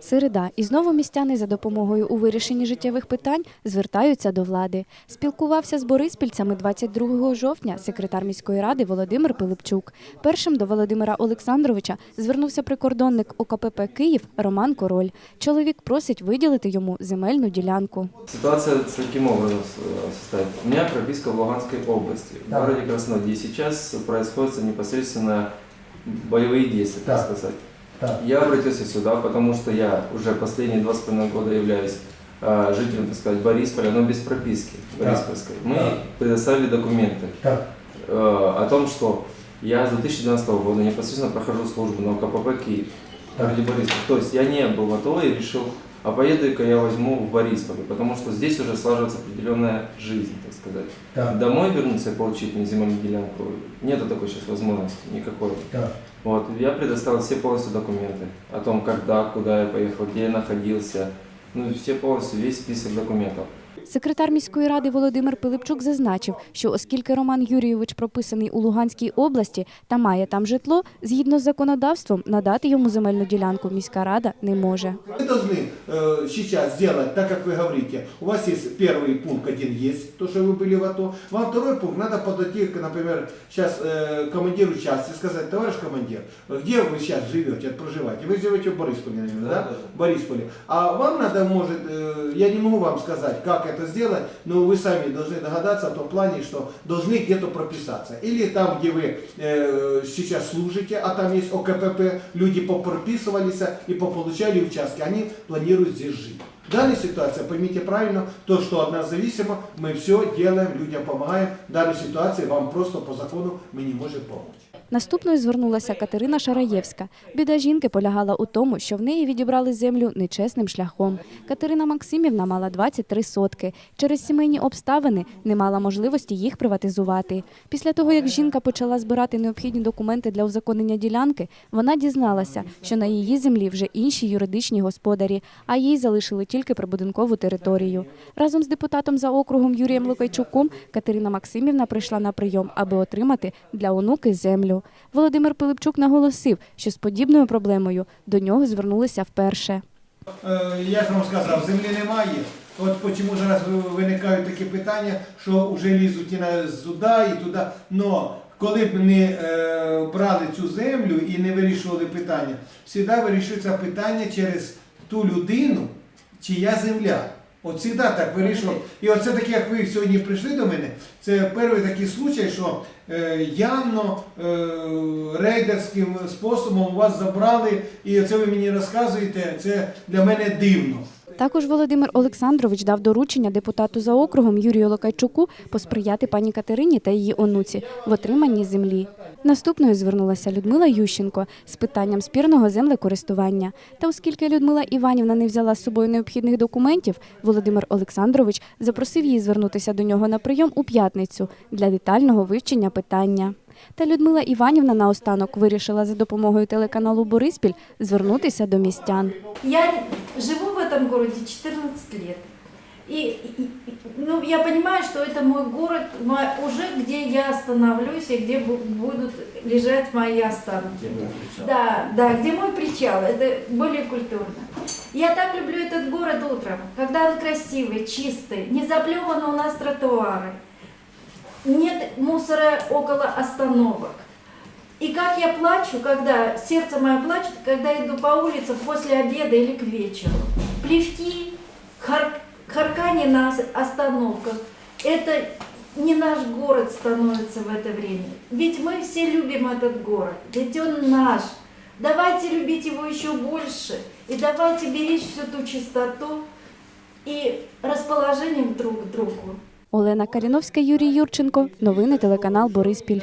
Середа. І знову містяни за допомогою у вирішенні життєвих питань звертаються до влади. Спілкувався з бориспільцями 22 жовтня секретар міської ради Володимир Пилипчук. Першим до Володимира Олександровича звернувся прикордонник ОКПП Київ Роман Король. Чоловік просить виділити йому земельну ділянку. Ситуация таким образом э, состоит. У меня прописка в Луганской области, в городе Краснодаре. Сейчас происходят непосредственно боевые действия, так Да. Я обратился сюда, потому что я уже последние два с половиной года являюсь э, жителем, так сказать, Борисполя, но без прописки Да. Бориспольской. Мы Да. предоставили документы Так, э, о том, что я с 2012 года непосредственно прохожу службу на ОКПП Киев Борисполь. То есть я не был в АТО и решил, а поеду-ка я возьму в Борисполе, потому что здесь уже слаживается определенная жизнь, так сказать. так, Домой вернуться и получить мне земельную делянку, нету такой сейчас возможности никакой. так. Вот, я предоставил все полностью документы о том, когда, куда я поехал, где я находился, ну, все полностью, весь список документов. Секретар міської ради Володимир Пилипчук зазначив, що оскільки Роман Юрійович прописаний у Луганській області та має там житло, згідно з законодавством надати йому земельну ділянку міська рада не може. Вы должны э, сейчас сделать, так как вы говорите, у вас есть первый пункт один есть, то, что вы были в АТО. Вам второй пункт, надо подойти, к, например, сейчас э, командиру части, сказать, товарищ командир, где вы сейчас живете, проживаете? Вы живете в Борисполе, наверное, да? Да, да. В Борисполе. А вам надо, может, э, я не могу вам сказать, как это сделать, но вы сами должны догадаться в том плане, что должны где-то прописаться. Или там, где вы э, сейчас служите, а там есть ОКПП, люди попрописывались и пополучали участки, они планируют здесь жить. В данной ситуации, поймите правильно, то, что от нас зависимо, мы все делаем, людям помогаем. В данной ситуации вам просто по закону мы не можем помочь. Наступною звернулася Катерина Шараєвська. Біда жінки полягала у тому, що в неї відібрали землю нечесним шляхом. Катерина Максимівна мала 23 сотки. Через сімейні обставини не мала можливості їх приватизувати. Після того, як жінка почала збирати необхідні документи для узаконення ділянки, вона дізналася, що на її землі вже інші юридичні господарі, а їй залишили тільки прибудинкову територію. Разом з депутатом за округом Юрієм Лукайчуком Катерина Максимівна прийшла на прийом, аби отримати для онуки землю. Володимир Пилипчук наголосив, що з подібною проблемою до нього звернулися вперше. Е, Я ж вам сказав, землі немає. От чому зараз виникають такі питання, що вже лізуть і на і туди. Но коли б не е, брали цю землю і не вирішували питання, завжди вирішується питання через ту людину, чия земля. От завжди так вирішував. І оце таке, як ви сьогодні прийшли до мене, це перший такий случай, що е, явно е, рейдерським способом вас забрали, і це ви мені розказуєте, це для мене дивно. Також Володимир Олександрович дав доручення депутату за округом Юрію Локайчуку посприяти пані Катерині та її онуці в отриманні землі. Наступною звернулася Людмила Ющенко з питанням спірного землекористування. Та оскільки Людмила Іванівна не взяла з собою необхідних документів, Володимир Олександрович запросив її звернутися до нього на прийом у п'ятницю для детального вивчення питання. Та Людмила Іванівна наостанок вирішила за допомогою телеканалу Бориспіль звернутися до містян. Я живу в этом городе 14 лет. И, и- ну, я понимаю, что это мой город, мо- уже где я остановлюсь и где бу- будут лежать мои останки. Да, да, где мой причал, это более культурно. Я так люблю этот город утром, когда он красивый, чистый, не заплеваны у нас тротуары, нет мусора около остановок. И как я плачу, когда сердце мое плачет, когда иду по улице после обеда или к вечеру. Плевки, хар, харканье на ос- остановках. Это не наш город становится в это время. Ведь мы все любим этот город, ведь он наш. Давайте любить его еще больше. И давайте беречь всю ту чистоту и расположение друг к другу. Олена Каріновська, Юрій Юрченко. Новини телеканал Бориспіль.